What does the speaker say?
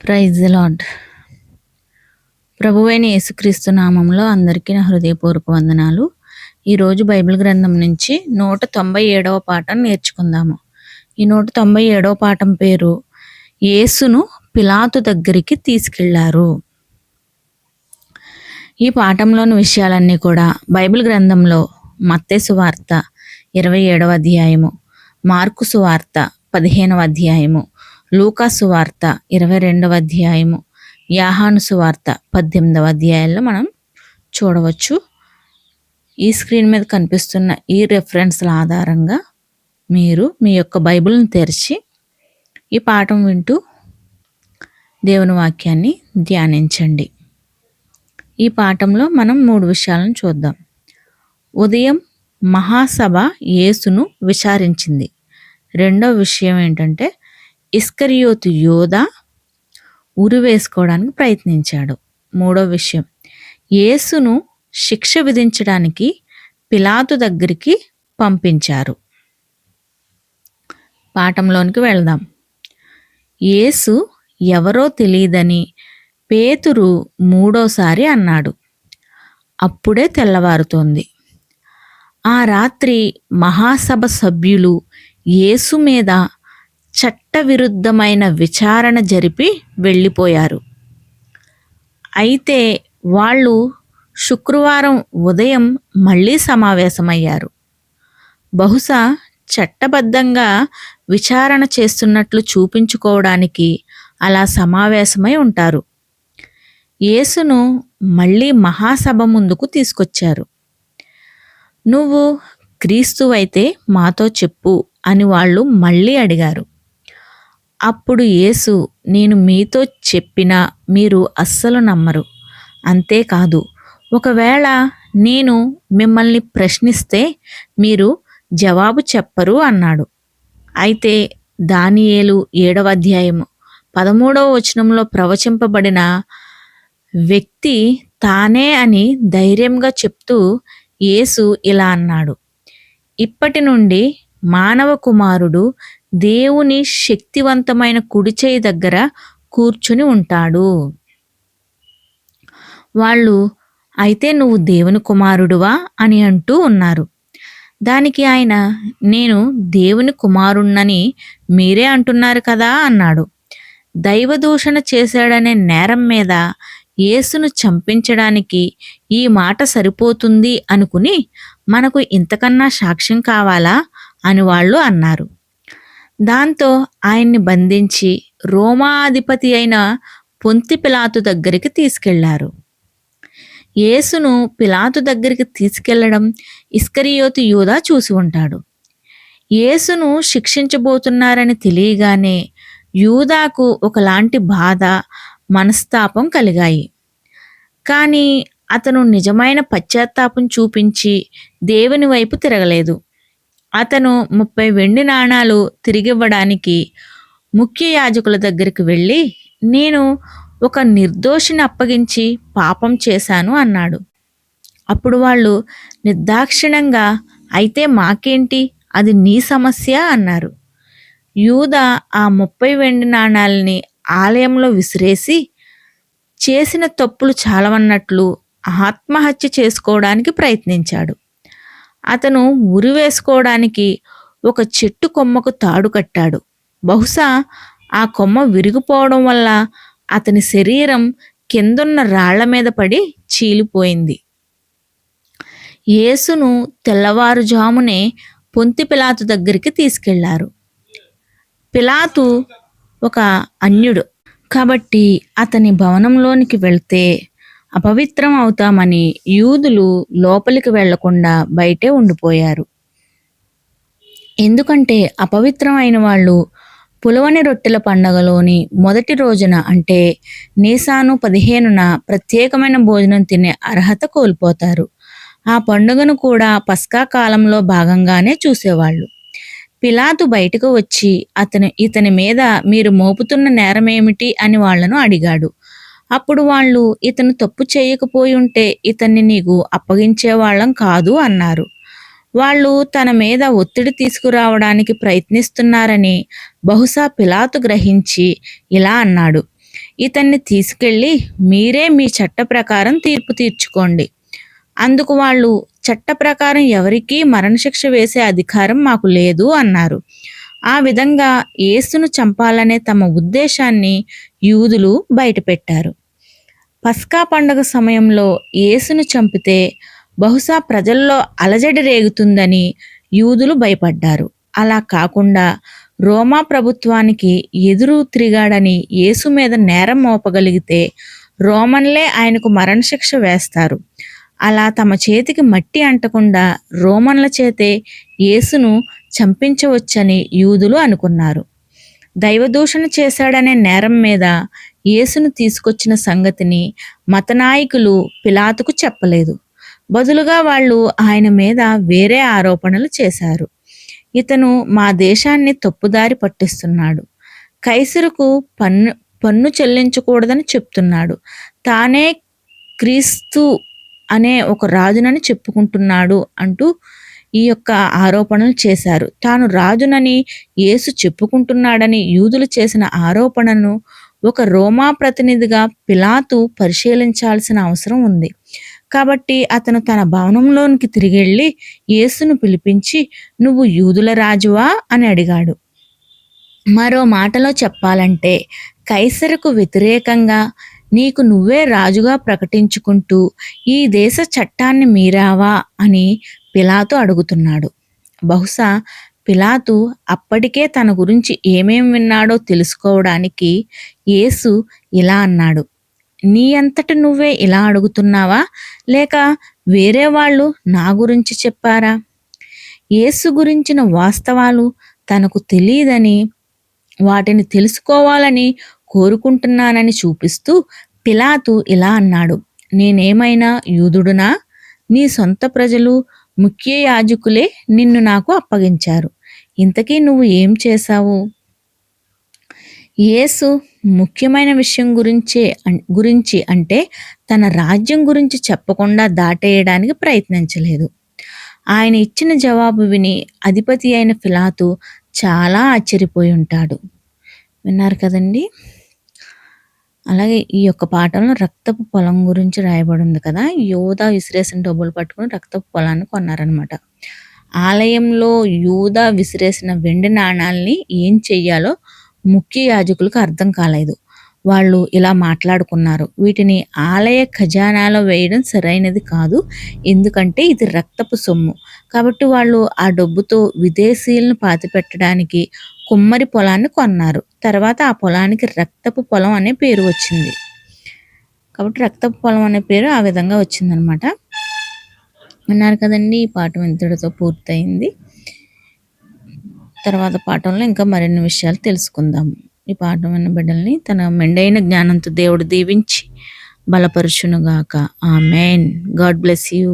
Praise lord ప్రభువైన యేసుక్రీస్తు నామంలో అందరికీ నా హృదయపూర్వక వందనాలు. ఈరోజు బైబిల్ గ్రంథం నుంచి నూట తొంభై ఏడవ పాఠం నేర్చుకుందాము. ఈ నూట తొంభై ఏడవ పాఠం పేరు యేసును పిలాతు దగ్గరికి తీసుకెళ్ళారు. ఈ పాఠంలోని విషయాలన్నీ కూడా బైబిల్ గ్రంథంలో మత్తేసు వార్త ఇరవై ఏడవ అధ్యాయము మార్కు సువార్త పదిహేనవ అధ్యాయము లూకాసు వార్త ఇరవై రెండవ అధ్యాయము యాహాను సువార్త పద్దెనిమిదవ అధ్యాయంలో మనం చూడవచ్చు. ఈ స్క్రీన్ మీద కనిపిస్తున్న ఈ రెఫరెన్స్ల ఆధారంగా మీరు మీ యొక్క బైబిల్ని తెరిచి ఈ పాఠం వింటూ దేవుని వాక్యాన్ని ధ్యానించండి. ఈ పాఠంలో మనం మూడు విషయాలను చూద్దాం. ఉదయం మహాసభ యేసును విచారించింది. రెండో విషయం ఏంటంటే ఇస్కరియోతు యోధ ఉరి వేసుకోవడానికి ప్రయత్నించాడు. మూడో విషయం యేసును శిక్ష విధించడానికి పిలాతు దగ్గరికి పంపించారు. పాఠంలోనికి వెళ్దాం. యేసు ఎవరో తెలియదని పేతురు మూడోసారి అన్నాడు. అప్పుడే తెల్లవారుతోంది. ఆ రాత్రి మహాసభ సభ్యులు యేసు మీద చట్టవిరుద్ధమైన విచారణ జరిపి వెళ్ళిపోయారు. అయితే వాళ్ళు శుక్రవారం ఉదయం మళ్ళీ సమావేశమయ్యారు. బహుశా చట్టబద్ధంగా విచారణ చేస్తున్నట్లు చూపించుకోవడానికి అలా సమావేశమై ఉంటారు. యేసును మళ్ళీ మహాసభ ముందుకు తీసుకొచ్చారు. నువ్వు క్రీస్తువైతే మాతో చెప్పు అని వాళ్ళు మళ్ళీ అడిగారు. అప్పుడు యేసు నేను మీతో చెప్పినా మీరు అస్సలు నమ్మరు. అంతేకాదు ఒకవేళ నేను మిమ్మల్ని ప్రశ్నిస్తే మీరు జవాబు చెప్పరు అన్నాడు. అయితే దానియేలు ఏడవ అధ్యాయము పదమూడవ వచనంలో ప్రవచింపబడిన వ్యక్తి తానే అని ధైర్యంగా చెప్తూ యేసు ఇలా అన్నాడు. ఇప్పటి నుండి మానవ కుమారుడు దేవుని శక్తివంతమైన కుడిచేయి దగ్గర కూర్చుని ఉంటాడు. వాళ్ళు అయితే నువ్వు దేవుని కుమారుడువా? అని అంటూ ఉన్నారు. దానికి ఆయన నేను దేవుని కుమారుణ్ణని మీరే అంటున్నారు కదా? అన్నాడు. దైవదూషణ చేశాడనే నేరం మీద యేసును చంపించడానికి ఈ మాట సరిపోతుంది అనుకుని మనకు ఇంతకన్నా సాక్ష్యం కావాలా? అని వాళ్ళు అన్నారు. దాంతో ఆయన్ని బంధించి రోమాధిపతి అయిన పొంతి పిలాతు దగ్గరికి తీసుకెళ్ళారు. యేసును పిలాతు దగ్గరికి తీసుకెళ్ళడం ఇస్కరియోతు యూదా చూసి ఉంటాడు. యేసును శిక్షించబోతున్నారని తెలియగానే యూదాకు ఒకలాంటి బాధ మనస్తాపం కలిగాయి. కానీ అతను నిజమైన పశ్చాత్తాపం చూపించి దేవుని వైపు తిరగలేదు. అతను ముప్పై వెండి నాణాలు తిరిగివ్వడానికి ముఖ్య యాజకుల దగ్గరికి వెళ్ళి నేను ఒక నిర్దోషిని అప్పగించి పాపం చేశాను అన్నాడు. అప్పుడు వాళ్ళు నిర్దాక్షిణంగా అయితే మాకేంటి? అది నీ సమస్య అన్నారు. యూద ఆ ముప్పై వెండి నాణాలని ఆలయంలో విసిరేసి చేసిన తప్పులు చాలవన్నట్లు ఆత్మహత్య చేసుకోవడానికి ప్రయత్నించాడు. అతను ఉరి వేసుకోవడానికి ఒక చెట్టు కొమ్మకు తాడు కట్టాడు. బహుశా ఆ కొమ్మ విరిగిపోవడం వల్ల అతని శరీరం కిందున్న రాళ్ళ మీద పడి చీలిపోయింది. యేసును తెల్లవారుజామునే పొంతి పిలాతు దగ్గరికి తీసుకెళ్ళారు. పిలాతు ఒక అన్యుడు. కాబట్టి అతని భవనంలోనికి వెళ్తే అపవిత్రం అవుతామని యూదులు లోపలికి వెళ్ళకుండా బయటే ఉండిపోయారు. ఎందుకంటే అపవిత్రం అయిన వాళ్ళు పులవని రొట్టెల పండగలోని మొదటి రోజున అంటే నీసాను పదిహేనున ప్రత్యేకమైన భోజనం తినే అర్హత కోల్పోతారు. ఆ పండుగను కూడా పస్కా కాలంలో భాగంగానే చూసేవాళ్ళు. పిలాతు బయటకు వచ్చి అతను ఇతని మీద మీరు మోపుతున్న నేరమేమిటి? అని వాళ్ళను అడిగాడు. అప్పుడు వాళ్ళు ఇతను తప్పు చేయకపోయి ఉంటే ఇతన్ని నీకు అప్పగించేవాళ్ళం కాదు అన్నారు. వాళ్ళు తన మీద ఒత్తిడి తీసుకురావడానికి ప్రయత్నిస్తున్నారని బహుశా పిలాతు గ్రహించి ఇలా అన్నాడు. ఇతన్ని తీసుకెళ్ళి మీరే మీ చట్ట ప్రకారం తీర్పు తీర్చుకోండి. అందుకు వాళ్ళు చట్ట ప్రకారం ఎవరికీ మరణశిక్ష వేసే అధికారం మాకు లేదు అన్నారు. ఆ విధంగా యేసును చంపాలనే తమ ఉద్దేశాన్ని యూదులు బయటపెట్టారు. పస్కా పండగ సమయంలో యేసును చంపితే బహుశా ప్రజల్లో అలజడి రేగుతుందని యూదులు భయపడ్డారు. అలా కాకుండా రోమా ప్రభుత్వానికి ఎదురు తిరిగాడని యేసు మీద నేరం మోపగలిగితే రోమన్లే ఆయనకు మరణశిక్ష వేస్తారు. అలా తమ చేతికి మట్టి అంటకుండా రోమన్ల చేతే యేసును చంపించవచ్చని యూదులు అనుకున్నారు. దైవదూషణ చేశాడనే నేరం మీద యేసును తీసుకొచ్చిన సంగతిని మతనాయకులు పిలాతుకు చెప్పలేదు. బదులుగా వాళ్ళు ఆయన మీద వేరే ఆరోపణలు చేశారు. ఇతను మా దేశాన్ని తప్పుదారి పట్టిస్తున్నాడు. కైసరుకు పన్ను పన్ను చెల్లించకూడదని చెప్తున్నాడు. తానే క్రీస్తు అనే ఒక రాజునని చెప్పుకుంటున్నాడు అంటూ ఈ యొక్క ఆరోపణలు చేశారు. తాను రాజునని యేసు చెప్పుకుంటున్నాడని యూదులు చేసిన ఆరోపణను ఒక రోమా ప్రతినిధిగా పిలాతు పరిశీలించాల్సిన అవసరం ఉంది. కాబట్టి అతను తన భవనంలోనికి తిరిగెళ్ళి యేసును పిలిపించి నువ్వు యూదుల రాజువా? అని అడిగాడు. మరో మాటలో చెప్పాలంటే కైసరుకు వ్యతిరేకంగా నీకు నువ్వే రాజుగా ప్రకటించుకుంటూ ఈ దేశ చట్టాన్ని మీరావా? అని పిలాతో అడుగుతున్నాడు. బహుశా పిలాతు అప్పటికే తన గురించి ఏమేం విన్నాడో తెలుసుకోవడానికి యేసు ఇలా అన్నాడు నీ అంతటి నువ్వే ఇలా అడుగుతున్నావా? లేక వేరే వాళ్ళు నా గురించి చెప్పారా? యేసు గురించిన వాస్తవాలు తనకు తెలియదని వాటిని తెలుసుకోవాలని కోరుకుంటున్నానని చూపిస్తూ పిలాతు ఇలా అన్నాడు నేనేమైనా యూదుడునా? నీ సొంత ప్రజలు ముఖ్య యాజకులే నిన్ను నాకు అప్పగించారు. ఇంతకీ నువ్వు ఏం చేశావు? యేసు ముఖ్యమైన విషయం గురించే గురించి అంటే తన రాజ్యం గురించి చెప్పకుండా దాటేయడానికి ప్రయత్నించలేదు. ఆయన ఇచ్చిన జవాబు విని అధిపతి అయిన ఫిలాతు చాలా ఆశ్చర్యపోయి ఉంటాడు. విన్నారు కదండి? అలాగే ఈ యొక్క పాఠంలో రక్తపు పొలం గురించి రాయబడి ఉంది కదా యూదా విసిరేసిన డబ్బులు పట్టుకుని రక్తపు పొలాన్ని కొన్నారనమాట ఆలయంలో యూదా విసిరేసిన వెండి నాణాలని ఏం చెయ్యాలో ముఖ్య యాజకులకు అర్థం కాలేదు. వాళ్ళు ఇలా మాట్లాడుకున్నారు. వీటిని ఆలయ ఖజానాలో వేయడం సరైనది కాదు. ఎందుకంటే ఇది రక్తపు సొమ్ము. కాబట్టి వాళ్ళు ఆ డబ్బుతో విదేశీయులను పాతిపెట్టడానికి కుమ్మరి పొలాన్ని కొన్నారు. తర్వాత ఆ పొలానికి రక్తపు పొలం అనే పేరు వచ్చింది. కాబట్టి రక్తపు పొలం అనే పేరు ఆ విధంగా వచ్చిందనమాట. విన్నారు కదండి ఈ పాఠం ఇంతటితో పూర్తయింది. తర్వాత పాఠంలో ఇంకా మరిన్ని విషయాలు తెలుసుకుందాము ఈ పాఠం బిడ్డల్ని తన మెండైన జ్ఞానంతో దేవుడు దీవించి బలపరుచునుగాక. ఆ మెయిన్ గాడ్ బ్లెస్ యూ.